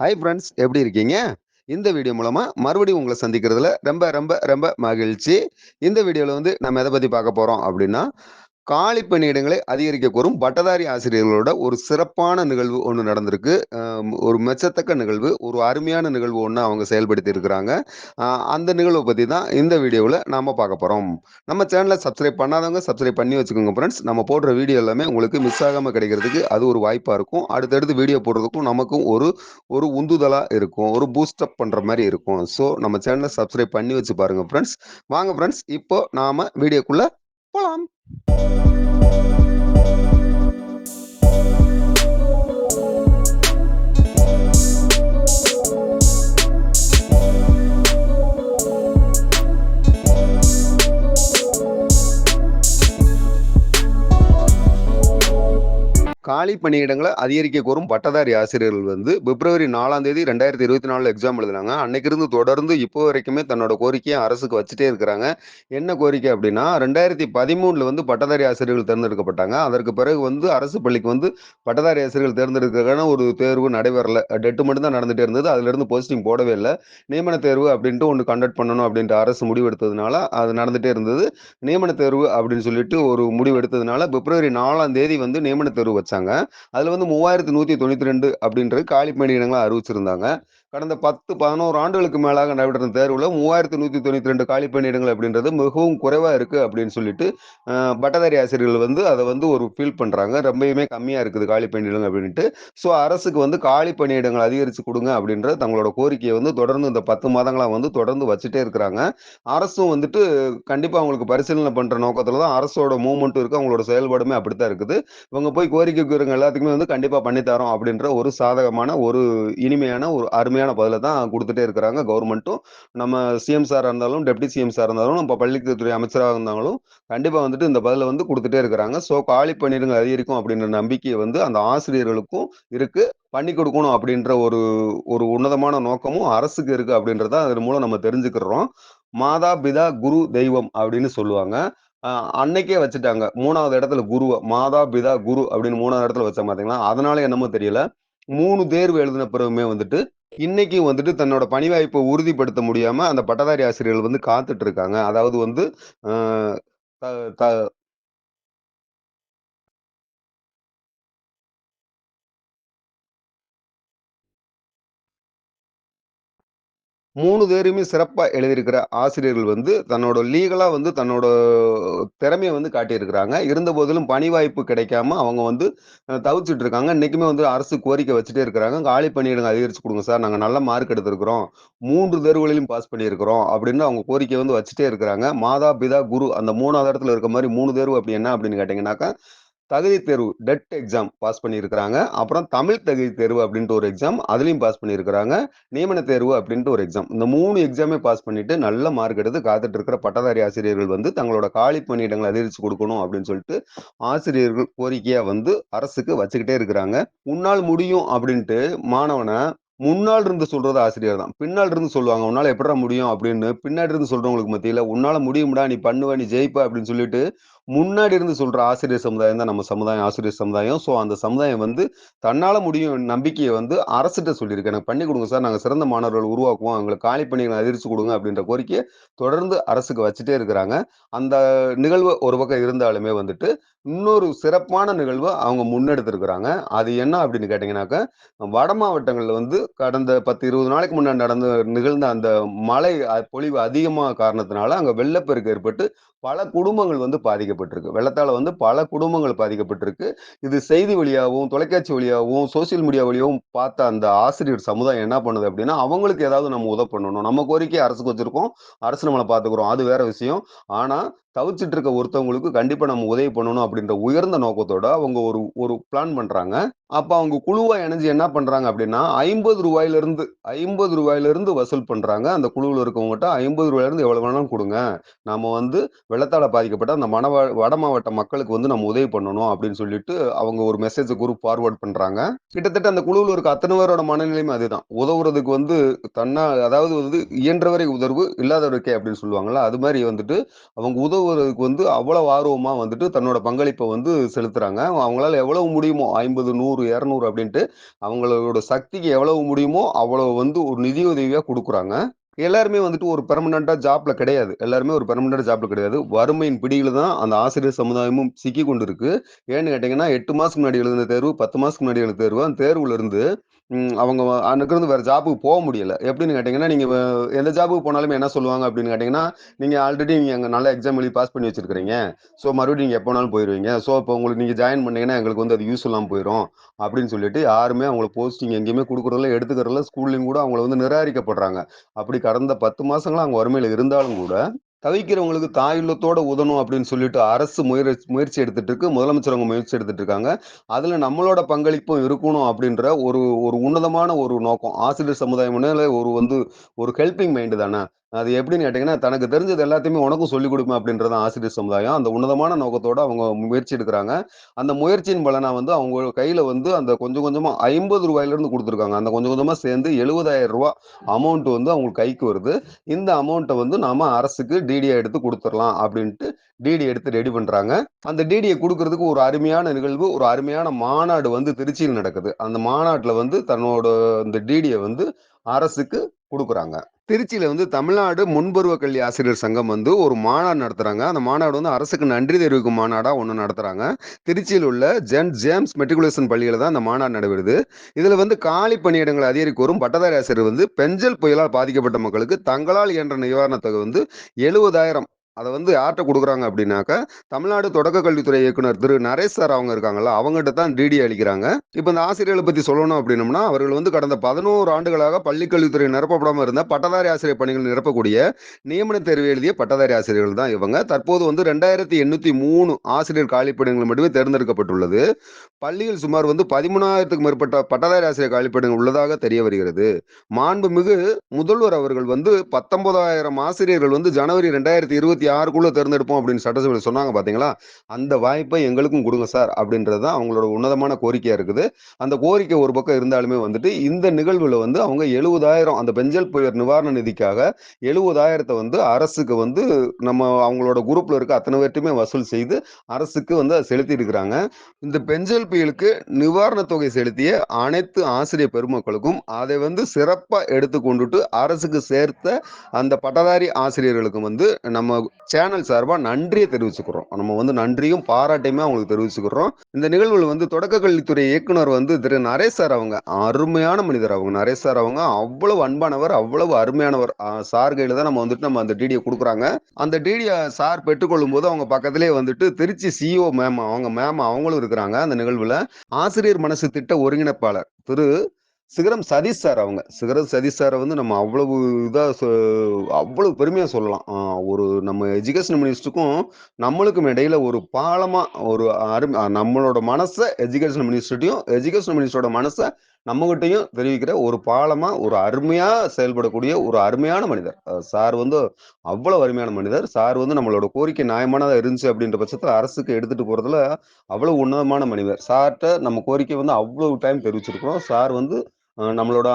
Hi friends எப்படி இருக்கீங்க? இந்த வீடியோ மூலமா மறுபடியும் உங்களை சந்திக்கிறதுல ரொம்ப ரொம்ப ரொம்ப மகிழ்ச்சி. இந்த வீடியோவில் வந்து நம்ம எதை பற்றி பார்க்க போகிறோம் அப்படின்னா காலி பணியிடங்களை அதிகரிக்க கோரும் பட்டதாரி ஆசிரியர்களோட ஒரு சிறப்பான நிகழ்வு ஒன்று நடந்திருக்கு. ஒரு மெச்சத்தக்க நிகழ்வு ஒரு அருமையான நிகழ்வு ஒன்று அவங்க செயல்படுத்தி இருக்கிறாங்க. அந்த நிகழ்வை பற்றி தான் இந்த வீடியோவில் நாம் பார்க்க போகிறோம் நம்ம சேனலை சப்ஸ்கிரைப் பண்ணாதவங்க சப்ஸ்கிரைப் பண்ணி வச்சுக்கோங்க ஃப்ரெண்ட்ஸ் நம்ம போடுற வீடியோ எல்லாமே உங்களுக்கு மிஸ் ஆகாமல் கிடைக்கிறதுக்கு அது ஒரு வாய்ப்பாக இருக்கும். அடுத்தடுத்து வீடியோ போடுறதுக்கும் நமக்கும் ஒரு ஒரு உந்துதலாக இருக்கும். ஒரு பூஸ்டப் பண்ணுற மாதிரி இருக்கும். ஸோ நம்ம சேனலை சப்ஸ்கிரைப் பண்ணி வச்சு பாருங்கள் ஃப்ரெண்ட்ஸ் வாங்க ஃப்ரெண்ட்ஸ் இப்போ நாம் வீடியோக்குள்ளே போகலாம் Música காலி பணியிடங்களை அதிகரிக்க கோரும் பட்டதாரி ஆசிரியர்கள் வந்து பிப்ரவரி நாலாம் தேதி ரெண்டாயிரத்தி இருபத்தி நாலு எக்ஸாம் எழுதுனாங்க அன்னைக்கு இருந்து தொடர்ந்து இப்போ வரைக்குமே தன்னோட கோரிக்கையை அரசுக்கு வச்சுட்டே இருக்கிறாங்க. என்ன கோரிக்கை அப்படின்னா ரெண்டாயிரத்தி பதிமூணுல வந்து பட்டதாரி ஆசிரியர்கள் தேர்ந்தெடுக்கப்பட்டாங்க. அதற்கு பிறகு வந்து அரசு பள்ளிக்கு வந்து பட்டதாரி ஆசிரியர்கள் தேர்ந்தெடுக்கிறதுக்கான ஒரு தேர்வு நடைபெறல. டெட்டு மட்டும் தான் நடந்துட்டே இருந்தது. அதுல இருந்து போஸ்டிங் போடவே இல்லை. நியமன தேர்வு அப்படின்ட்டு ஒன்று கண்டக்ட் பண்ணணும் அப்படின்ற அரசு முடிவெடுத்ததுனால அது நடந்துட்டே இருந்தது. நியமன தேர்வு அப்படின்னு சொல்லிட்டு ஒரு முடிவு எடுத்ததுனால பிப்ரவரி நாலாம் தேதி வந்து நியமன தேர்வு வச்சாங்க. அதுல வந்து மூவாயிரத்தி நூத்தி தொண்ணூத்தி ரெண்டு அப்படின்றது காலி பணியிடங்களை அறிவிச்சிருந்தாங்க. கடந்த பத்து பதினோரு ஆண்டுகளுக்கு மேலாக நடைபெற்ற தேர்வுல மூவாயிரத்தி நூத்தி தொண்ணூத்தி ரெண்டு காலி பணியிடங்கள் அப்படின்றது மிகவும் குறைவா இருக்கு அப்படின்னு சொல்லிட்டு பட்டதாரி ஆசிரியர்கள் வந்து அதை வந்து ஒரு ஃபீல் பண்றாங்க. ரொம்பவுமே கம்மியா இருக்குது காலி பணியிடங்கள் அப்படின்ட்டு. ஸோ அரசுக்கு வந்து காலி பணியிடங்கள் அதிகரிச்சு கொடுங்க அப்படின்ற தங்களோட கோரிக்கையை வந்து தொடர்ந்து இந்த பத்து மாதங்களா வந்து தொடர்ந்து வச்சுட்டே இருக்கிறாங்க. அரசும் வந்துட்டு கண்டிப்பா அவங்களுக்கு பரிசீலனை பண்ற நோக்கத்துல தான் அரசோட மூவ்மெண்ட்டும் இருக்கு. அவங்களோட செயல்பாடுமே அப்படித்தான் இருக்குது. இவங்க போய் கோரிக்கை எல்லாத்துக்குமே வந்து கண்டிப்பா பண்ணித்தரோம் அப்படின்ற ஒரு சாதகமான ஒரு இனிமையான ஒரு அருமையான பதிலை தான் கொடுத்துட்டே இருக்கிறாங்க கவர்மெண்ட்டும். நம்ம சிஎம் சார் இருந்தாலும் டெப்டி சிஎம் சார் இருந்தாலும் நம்ம பள்ளிக்கல்வித்துறை அமைச்சராக இருந்தாலும் கண்டிப்பாக வந்துட்டு இந்த பதிலை வந்து கொடுத்துட்டே இருக்கிறாங்க. ஸோ காலி பணியிடங்கள் அதிகரிக்கும் அப்படின்ற நம்பிக்கை வந்து அந்த ஆசிரியர்களுக்கும் இருக்கு. பண்ணி கொடுக்கணும் அப்படின்ற ஒரு ஒரு உன்னதமான நோக்கமும் அரசுக்கு இருக்கு அப்படின்றத அதன் மூலம் நம்ம தெரிஞ்சுக்கிறோம். மாதா பிதா குரு தெய்வம் அப்படின்னு சொல்லுவாங்க. அன்னைக்கே வச்சுட்டாங்க. மூணாவது இடத்துல குருவை மாதா பிதா குரு அப்படின்னு மூணாவது இடத்துல வச்ச பார்த்தீங்களா அதனால என்னமோ தெரியல. மூணு தேர்வு எழுதின பிறகுமே வந்துட்டு இன்னைக்கும் வந்துட்டு தன்னோட பணி வாய்ப்பை உறுதிப்படுத்த முடியாம அந்த பட்டதாரி ஆசிரியர்கள் வந்து காத்துட்டு இருக்காங்க. அதாவது வந்து மூணு பேருமே சிறப்பாக எழுதியிருக்கிற ஆசிரியர்கள் வந்து தன்னோட லீகலாக வந்து தன்னோட திறமையை வந்து காட்டியிருக்கிறாங்க. இருந்த போதிலும் பணி வாய்ப்பு கிடைக்காம அவங்க வந்து தவிச்சிட்டு இருக்காங்க இன்றைக்குமே வந்து அரசு கோரிக்கை வச்சுட்டே இருக்கிறாங்க. காலி பணியிடங்கள் அதிகரிச்சு கொடுங்க சார். நாங்கள் நல்ல மார்க் எடுத்திருக்கிறோம். மூன்று தேர்வுகளிலும் பாஸ் பண்ணியிருக்கிறோம் அப்படின்னு அவங்க கோரிக்கை வந்து வச்சுட்டே இருக்கிறாங்க. மாதா பிதா குரு அந்த மூணாவது இடத்துல இருக்க மாதிரி மூணு தேர்வு அப்படி என்ன அப்படின்னு கேட்டிங்கன்னாக்கா தகுதி தேர்வு டெட் எக்ஸாம் பாஸ் பண்ணியிருக்கிறாங்க. அப்புறம் தமிழ் தகுதி தேர்வு அப்படின்ட்டு ஒரு எக்ஸாம் அதுலேயும் பாஸ் பண்ணியிருக்கிறாங்க. நியமன தேர்வு அப்படின்ட்டு ஒரு எக்ஸாம் இந்த மூணு எக்ஸாமே பாஸ் பண்ணிட்டு நல்ல மார்க் எடுத்து காத்துட்டு இருக்கிற பட்டதாரி ஆசிரியர்கள் வந்து தங்களோட காலி பணியிடங்களை அதிகரித்து கொடுக்கணும் அப்படின்னு சொல்லிட்டு ஆசிரியர்கள் கோரிக்கையாக வந்து அரசுக்கு வச்சுக்கிட்டே இருக்கிறாங்க. உன்னால் முடியும் அப்படின்ட்டு மாணவனை முன்னால் இருந்து சொல்றது ஆசிரியர் தான். பின்னால் இருந்து சொல்லுவாங்க உன்னால எப்படிடா முடியும்? அப்படின்னு பின்னாடி இருந்து சொல்றவங்களுக்கு மத்தியில உன்னால முடியும்டா நீ பண்ணுவ நீ ஜெயிப்ப அப்படின்னு சொல்லிட்டு முன்னாடி இருந்து சொல்ற ஆசிரியர் சமுதாயம் தான் நம்ம சமுதாயம் ஆசிரியர் சமுதாயம். ஸோ அந்த சமுதாயம் வந்து தன்னால முடியும் நம்பிக்கையை வந்து அரசுகிட்ட சொல்லியிருக்கு. எனக்கு பண்ணி கொடுங்க சார். நாங்கள் சிறந்த மாணவர்கள் உருவாக்குவோம். அவங்களுக்கு காலி பணிகளை அதிர்ச்சி கொடுங்க அப்படின்ற கோரிக்கையை தொடர்ந்து அரசுக்கு வச்சுட்டே இருக்கிறாங்க. அந்த நிகழ்வு ஒரு பக்கம் இருந்தாலுமே வந்துட்டு இன்னொரு சிறப்பான நிகழ்வு அவங்க முன்னெடுத்திருக்கிறாங்க. அது என்ன அப்படின்னு கேட்டீங்கன்னாக்க வட மாவட்டங்களில் வந்து கடந்த பத்து இருபது நாளைக்கு முன்னாடி நடந்த நிகழ்ந்த அந்த மழை பொழிவு அதிகமாக காரணத்தினால அங்கே வெள்ளப்பெருக்கு ஏற்பட்டு பல குடும்பங்கள் வந்து பாதிக்கப்பட்டிருக்கு. வெள்ளத்தால வந்து பல குடும்பங்கள் பாதிக்கப்பட்டிருக்கு. இது செய்தி வழியாகவும் தொலைக்காட்சி வழியாகவும் சோசியல் மீடியா வழியாகவும் பார்த்த அந்த ஆசிரியர் சமுதாயம் என்ன பண்ணுது அப்படின்னா அவங்களுக்கு ஏதாவது நம்ம உதவி பண்ணணும். நம்ம கோரிக்கை அரசுக்கு வச்சிருக்கோம். அரசு நம்மளை பார்த்துக்கிறோம். அது வேற விஷயம். ஆனா தவிச்சிட்டு இருக்க ஒருத்தவங்களுக்கு கண்டிப்பா நம்ம உதவி பண்ணணும் அப்படின்ற உயர்ந்த நோக்கத்தோட அவங்க ஒரு ஒரு பிளான் பண்றாங்க. அப்ப அவங்க குழுவா இணைஞ்சு என்ன பண்றாங்க அப்படின்னா ஐம்பது ரூபாயில இருந்து ஐம்பது ரூபாயில இருந்து வசூல் பண்றாங்க. அந்த குழுவில் இருக்கவங்ககிட்ட ஐம்பது ரூபாயில இருந்து எவ்வளவு வேணாலும் கொடுங்க. நம்ம வந்து வெள்ளத்தால பாதிக்கப்பட்ட அந்த மன வட மாவட்ட மக்களுக்கு வந்து நம்ம உதவி பண்ணணும் அப்படின்னு சொல்லிட்டு அவங்க ஒரு மெசேஜ் குரூப் ஃபார்வர்ட் பண்றாங்க. கிட்டத்தட்ட அந்த குழுவில் இருக்க அத்தனை பேரோட மனநிலையும் அதுதான். உதவுறதுக்கு வந்து தன்னா அதாவது வந்து இயன்றவரை உதவு இல்லாதவருக்கே அப்படின்னு சொல்லுவாங்கல்ல அது மாதிரி வந்துட்டு அவங்க உதவு உதவுறதுக்கு வந்து அவ்வளவு ஆர்வமா வந்துட்டு தன்னோட பங்களிப்பை வந்து செலுத்துறாங்க. அவங்களால எவ்வளவு முடியுமோ 50, 100, 200 அப்படின்ட்டு அவங்களோட சக்திக்கு எவ்வளவு முடியுமோ, அவ்வளவு வந்து ஒரு நிதியுதவியா கொடுக்குறாங்க எல்லாருமே வந்துட்டு ஒரு பெர்மனன்ட்டா ஜாப்ல கிடையாது. எல்லாருமே ஒரு பெர்மனன்ட் ஜாப்ல கிடையாது. வறுமையின் பிடியில தான் அந்த ஆசிரியர் சமுதாயமும் சிக்கி கொண்டு இருக்கு ஏன்னு கேட்டீங்கன்னா, 8 மாசத்துக்கு முன்னாடி எழுதின தேர்வு, பத்து மாதத்துக்கு முன்னாடி எழுதின தேர்வு, அந்த தேர்வுல இருந்து அவங்க அன்னைக்கு வேற ஜாபுக்கு போக முடியல. எப்படின்னு கேட்டீங்கன்னா, நீங்க எந்த ஜாபுக்கு போனாலுமே என்ன சொல்லுவாங்க அப்படின்னு கேட்டீங்கன்னா, நீங்க ஆல்ரெடி நீங்க அங்கே நல்லா எக்ஸாம் எழுதி பாஸ் பண்ணி வச்சிருக்கிறீங்க. ஸோ மறுபடியும் நீங்க எப்போ வேணாலும் போயிருவீங்க. ஸோ இப்போ உங்களுக்கு நீங்க ஜாயின் பண்ணீங்கன்னா, எங்களுக்கு வந்து அது யூஸ் இல்லாமல் போயிரும். அப்படின்னு சொல்லிட்டு யாருமே அவங்கள போஸ்டிங் எங்கேயுமே கொடுக்குறதில்ல எடுத்துக்கிறதில்ல. ஸ்கூல்லையும் கூட அவங்கள வந்து நிராகரிக்கப்படுறாங்க. அப்படி கடந்த 10 மாசங்களா அவங்க வறுமையில் இருந்தாலும் கூட, தவிக்கிறவங்களுக்கு தாயுள்ளத்தோட உதணும் அப்படின்னு சொல்லிட்டு அரசு முயற்சி முயற்சி எடுத்துட்டு இருக்கு. முதலமைச்சர் அவங்க முயற்சி எடுத்துட்டு இருக்காங்க. அதுல நம்மளோட பங்களிப்பும் இருக்கணும் அப்படின்ற ஒரு ஒரு உன்னதமான ஒரு நோக்கம். ஆசிரியர் சமுதாயம் ஒரு வந்து ஒரு ஹெல்பிங் மைண்டு தானே. அது எப்படின்னு கேட்டீங்கன்னா, தனக்கு தெரிஞ்சது எல்லாத்தையுமே உனக்கும் சொல்லிக் குடுப்பேன் அப்படின்றது தான் ஆசிரியர் சமுதாயம். அந்த உன்னதமான நோக்கத்தோட அவங்க முயற்சி எடுக்கிறாங்க அந்த முயற்சியின் பலனா வந்து அவங்க கையில வந்து அந்த கொஞ்சம் கொஞ்சமா ஐம்பது 50லிருந்து கொடுத்துருக்காங்க அந்த கொஞ்சம் கொஞ்சமா சேர்ந்து எழுபதாயிரம் ரூபாய் அமௌண்ட் வந்து அவங்களுக்கு கைக்கு வருது. இந்த அமௌண்ட்டை வந்து நாம அரசுக்கு டிடியா எடுத்து கொடுத்துடலாம் அப்படின்ட்டு டிடி எடுத்து ரெடி பண்றாங்க. அந்த டிடியை கொடுக்கறதுக்கு ஒரு அருமையான நிகழ்வு, ஒரு அருமையான மாநாடு வந்து திருச்சியில் நடக்குது. அந்த மாநாட்டில் வந்து தன்னோட இந்த டிடியை வந்து அரசுக்கு கொடுக்குறாங்க திருச்சியில வந்து தமிழ்நாடு முன்பருவ கல்வி ஆசிரியர் சங்கம் வந்து ஒரு மாநாடு நடத்துறாங்க. அந்த மாநாடு வந்து அரசுக்கு நன்றி தெரிவிக்கும் மாநாடா ஒன்று நடத்துறாங்க. திருச்சியில் உள்ள ஜென் ஜேம்ஸ் மெட்ரிகுலேஷன் பள்ளியில தான் அந்த மாநாடு நடைபெறுது. இதுல வந்து காலி பணியிடங்களை அதிகரிக்க வரும் பட்டதாரி ஆசிரியர் வந்து பெஞ்சல் புயலால் பாதிக்கப்பட்ட மக்களுக்கு தங்களால் என்ற நிவாரணத்தொகை வந்து 70,000 அதை வந்து யார்கிட்ட கொடுக்குறாங்க அப்படின்னாக்கா, தமிழ்நாடு தொடக்க கல்வித்துறை இயக்குனர் திரு நரேஷ் சார் அவங்க இருக்காங்கல்ல, அவங்ககிட்ட தான் டிடி அளிக்கிறாங்க. இப்போ இந்த ஆசிரியர்களை பற்றி சொல்லணும் அப்படின்னம்னா, அவர்கள் வந்து கடந்த 11 ஆண்டுகளாக பள்ளி கல்வித்துறை நிரப்பப்படாமல் இருந்த பட்டதாரி ஆசிரியர் பணிகள் நிரப்பக்கூடிய நியமன தேர்வு எழுதிய பட்டதாரி ஆசிரியர்கள் தான் இவங்க. தற்போது வந்து 2803 ஆசிரியர் காலிப்பணிகள் மட்டுமே தேர்ந்தெடுக்கப்பட்டுள்ளது. பள்ளியில் சுமார் வந்து 13,000த்துக்கும் மேற்பட்ட பட்டதாரி ஆசிரியர் காலிப்பணிகள் உள்ளதாக தெரிய வருகிறது. மாண்புமிகு முதல்வர் அவர்கள் வந்து 19,000 ஆசிரியர்கள் வந்து ஜனவரி 2026க்குள்ள தேர்ந்தெடுப்போம் அப்படின்னு சட்டசபையில சொன்னாங்க பார்த்தீங்களா? அந்த வாய்ப்பை எங்களுக்கும் கொடுங்க சார் அப்படின்றது தான் அவங்களோட உன்னதமான கோரிக்கையாக இருக்குது. அந்த கோரிக்கை ஒரு பக்கம் இருந்தாலுமே வந்துட்டு, இந்த நிகழ்வில் வந்து அவங்க 70,000 அந்த பெஞ்சல் புயல் நிவாரண நிதிக்காக 70,000த்த வந்து அரசுக்கு வந்து நம்ம அவங்களோட குரூப்பில் இருக்க அத்தனை பேர்ட்டுமே வசூல் செய்து அரசுக்கு வந்து அதை செலுத்தி இருக்கிறாங்க. இந்த பெஞ்சல் புயலுக்கு நிவாரணத் தொகை செலுத்திய அனைத்து ஆசிரியர் பெருமக்களுக்கும், அதை வந்து சிறப்பாக எடுத்து கொண்டுட்டு அரசுக்கு சேர்த்த அந்த பட்டதாரி ஆசிரியர்களுக்கும் வந்து நம்ம சேனல் சார்பாக நன்றியை தெரிவிச்சுக்கிறோம். நம்ம வந்து நன்றியும், பாராட்டையுமே அவங்களுக்கு தெரிவிச்சுக்கிறோம். இந்த நிகழ்வில் வந்து தொடக்க கல்வித்துறை இயக்குனர் வந்து திரு நரேஷ் சார் அவங்க அருமையான மனிதர் அவங்க. நரேஷ் சார் அவங்க அவ்வளவு அன்பானவர், அவ்வளவு அருமையானவர். சார் கையில் தான் நம்ம வந்துட்டு நம்ம அந்த டிடியை கொடுக்குறாங்க அந்த டிடியை சார் பெற்றுக்கொள்ளும் போது அவங்க பக்கத்திலே வந்துட்டு திருச்சி சிஇஓ மேம் அவங்க மேம் அவங்களும் இருக்கிறாங்க அந்த நிகழ்வுல. ஆசிரியர் மனசு திட்ட ஒருங்கிணைப்பாளர் திரு சிகரம் சதீஷ் சார் அவங்க. சிகரம் சதீஷ் சாரை வந்து நம்ம அவ்வளவு இதாக அவ்வளவு பெருமையாக சொல்லலாம். ஒரு நம்ம எஜுகேஷன் மினிஸ்டருக்கும் நம்மளுக்கும் இடையில ஒரு பாலமாக ஒரு அருமை நம்மளோட மனசை எஜுகேஷன் மினிஸ்டர்ட்டையும் எஜுகேஷன் மினிஸ்டரோட மனசை நம்மகிட்டையும் தெரிவிக்கிற ஒரு பாலமாக ஒரு அருமையாக செயல்படக்கூடிய ஒரு அருமையான மனிதர். சார் வந்து அவ்வளோ அருமையான மனிதர். சார் வந்து நம்மளோட கோரிக்கை நியாயமானதாக இருந்துச்சு அப்படின்ற பட்சத்தில் அரசுக்கு எடுத்துகிட்டு போகிறதுல அவ்வளோ உன்னதமான மனிதர். சார்கிட்ட நம்ம கோரிக்கை வந்து அவ்வளோ டைம் தெரிவிச்சிருக்கிறோம். சார் வந்து நம்மளோட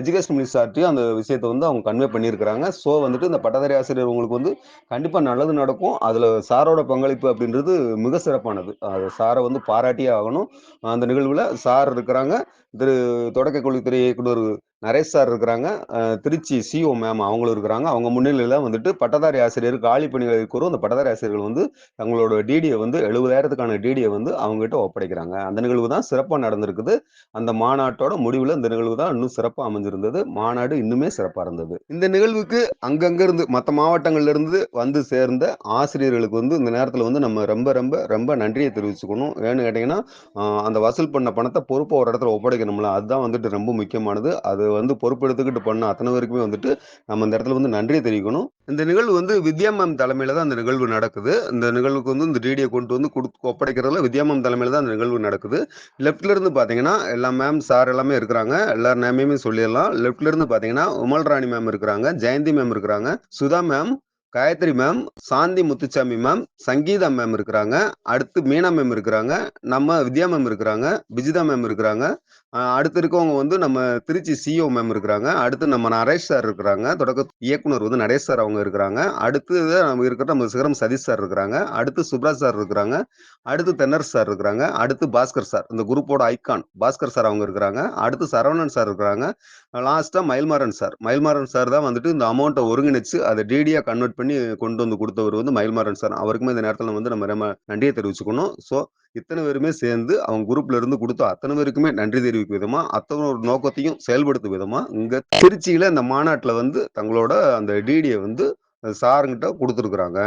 எஜுகேஷன் மினிஸ்டர்ட்டையும் அந்த விஷயத்த வந்து அவங்க கன்வே பண்ணியிருக்கிறாங்க. ஸோ வந்துட்டு இந்த பட்டதாரி ஆசிரியர் உங்களுக்கு வந்து கண்டிப்பாக நல்லது நடக்கும். அதில் சாரோட பங்களிப்பு அப்படின்றது மிக சிறப்பானது. அது சாரை வந்து பாராட்டியே ஆகணும். அந்த நிகழ்வில் சார் இருக்கிறாங்க. திரு தொடக்க கல்வித்துறை இயக்குனர் நரேஷ் சார் இருக்கிறாங்க. திருச்சி சிஓ மேம் அவங்களும் இருக்கிறாங்க. அவங்க முன்னிலையில் வந்துட்டு பட்டதாரி ஆசிரியர் காலி பணிகளை கூறும் அந்த பட்டதாரி ஆசிரியர்கள் வந்து தங்களோட டிடியை வந்து எழுபதாயிரத்துக்கான டிடியை வந்து அவங்ககிட்ட ஒப்படைக்கிறாங்க. அந்த நிகழ்வு தான் சிறப்பாக நடந்திருக்குது. அந்த மாநாட்டோட முடிவில் இந்த நிகழ்வு தான் இன்னும் சிறப்பாக அமைஞ்சிருந்தது. மாநாடு இன்னுமே சிறப்பாக இருந்தது. இந்த நிகழ்வுக்கு அங்கங்கிருந்து மற்ற மாவட்டங்கள்லேருந்து இருந்து வந்து சேர்ந்த ஆசிரியர்களுக்கு வந்து இந்த நேரத்தில் வந்து நம்ம ரொம்ப ரொம்ப ரொம்ப நன்றியை தெரிவிச்சுக்கணும். ஏன்னு கேட்டிங்கன்னா அந்த வசூல் பண்ண பணத்தை பொறுப்பா ஒரு இடத்துல ஒப்படைக்கணும்ல. அதுதான் வந்துட்டு ரொம்ப முக்கியமானது. அது வந்து பொறுப்பெடுத்துக்கிட்டு பண்ண அத்தனை பேருக்குமே வந்துட்டு நம்ம இந்த இடத்துல வந்து நன்றியை தெரிவிக்கணும். இந்த நிகழ்வு வந்து வித்யா மேம் தலைமையில தான் அந்த நிகழ்வு நடக்குது. இந்த நிகழ்வுக்கு வந்து இந்த டிடியை கொண்டு வந்து கொடுத்து ஒப்படைக்கிறதுல வித்யா மேம் தலைமையில தான் அந்த நிகழ்வு நடக்குது. லெஃப்ட்ல இருந்து பார்த்தீங்கன்னா, எல்லா மேம், சார் எல்லாமே இருக்கிறாங்க. எல்லார் நேமையுமே சொல்லிடலாம் லெஃப்ட்ல இருந்து பார்த்தீங்கன்னா, உமல் ராணி மேம் இருக்கிறாங்க. ஜெயந்தி மேம் இருக்கிறாங்க. Sudha ma'am, Gayathri ma'am, Shanthi Muthuchamy ma'am, Sangeetha ma'am இருக்கிறாங்க. அடுத்து மீனா மேம் இருக்கிறாங்க. நம்ம வித்யா மேம் இருக்கிறாங்க. விஜிதா மேம் இருக்கிறாங்க. அடுத்து இருக்கவங்க வந்து நம்ம திருச்சி சிஓ மேம் இருக்கிறாங்க. அடுத்து நம்ம நரேஷ் சார் இருக்கிறாங்க. தொடக்க இயக்குனர் வந்து நரேஷ் சார் அவங்க இருக்கிறாங்க. அடுத்து நம்ம இருக்கிற நம்ம சிகரம் சதீஷ் சார் இருக்கிறாங்க. அடுத்து சுப்ராஜ் சார் இருக்கிறாங்க. அடுத்து தென்னர் சார் இருக்கிறாங்க. அடுத்து பாஸ்கர் சார். இந்த குரூப்போட ஐக்கான் பாஸ்கர் சார் அவங்க இருக்கிறாங்க. அடுத்து சரவணன் சார் இருக்கிறாங்க. லாஸ்ட்டாக மயில்மாறன் சார். மயில்மாறன் சார் தான் வந்துட்டு இந்த அமௌண்ட்டை ஒருங்கிணைச்சு அதை டிடியா கன்வெர்ட் பண்ணி கொண்டு வந்து கொடுத்தவர் வந்து மயில்மாறன் சார். அவருக்குமே இந்த நேரத்துல வந்து நம்ம நம்ம நன்றியை தெரிவிச்சுக்கணும். ஸோ இத்தனை பேருமே சேர்ந்து அவங்க குரூப்ல இருந்து கொடுத்த அத்தனை பேருக்குமே நன்றி தெரிவிக்கும் விதமா, அத்தனை ஒரு நோக்கத்தையும் செயல்படுத்தும் விதமா, இங்க திருச்சியில இந்த மாநாட்டுல வந்து தங்களோட அந்த டிடியை வந்து சாருங்கிட்ட கொடுத்துருக்குறாங்க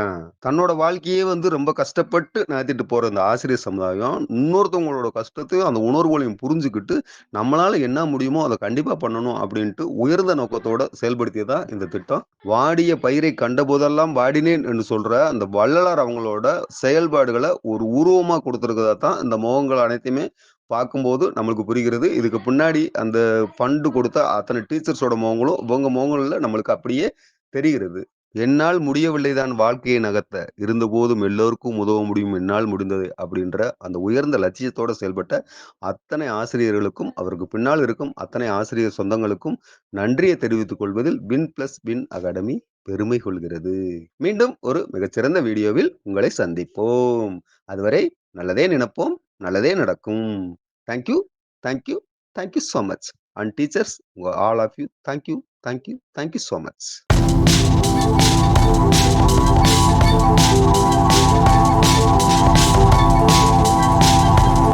தன்னோட வாழ்க்கையே வந்து ரொம்ப கஷ்டப்பட்டு நடத்திட்டு போற இந்த ஆசிரியர் சமுதாயம், இன்னொருத்தவங்களோட கஷ்டத்தையும், அந்த உணர்வுகளையும் புரிஞ்சுக்கிட்டு நம்மளால என்ன முடியுமோ அதை கண்டிப்பா பண்ணணும் அப்படின்ட்டு உயர்ந்த நோக்கத்தோட செயல்படுத்தியதான் இந்த திட்டம். "வாடிய பயிரை கண்டபோதெல்லாம் வாடினேன்" என்று சொல்ற அந்த வள்ளலார் அவங்களோட செயல்பாடுகளை ஒரு உருவமா கொடுத்துருக்கதா தான் இந்த முகங்கள் அனைத்தையுமே பார்க்கும்போது நம்மளுக்கு புரிகிறது. இதுக்கு பின்னாடி அந்த ஃபண்டு கொடுத்த அத்தனை டீச்சர்ஸோட முகங்களும், இவங்க முகங்களில் நம்மளுக்கு அப்படியே தெரிகிறது. "என்னால் முடியவில்லை தான் வாழ்க்கையை நகர்த்த, இருந்தபோதும் எல்லோருக்கும் உதவ முடியும் என்னால் முடிந்தது அப்படின்ற அந்த உயர்ந்த லட்சியத்தோடு செயல்பட்ட அத்தனை ஆசிரியர்களுக்கும், அவருக்கு பின்னால் இருக்கும் அத்தனை ஆசிரியர் சொந்தங்களுக்கும் நன்றியை தெரிவித்துக் கொள்வதில் வின் பிளஸ் வின் அகாடமி பெருமை கொள்கிறது. மீண்டும் ஒரு மிகச்சிறந்த வீடியோவில் உங்களை சந்திப்போம். அதுவரை நல்லதே நினைப்போம், நல்லதே நடக்கும். Thank you, thank you, thank you much. And teachers, all of you thank you, thank you, thank you much. Thank you.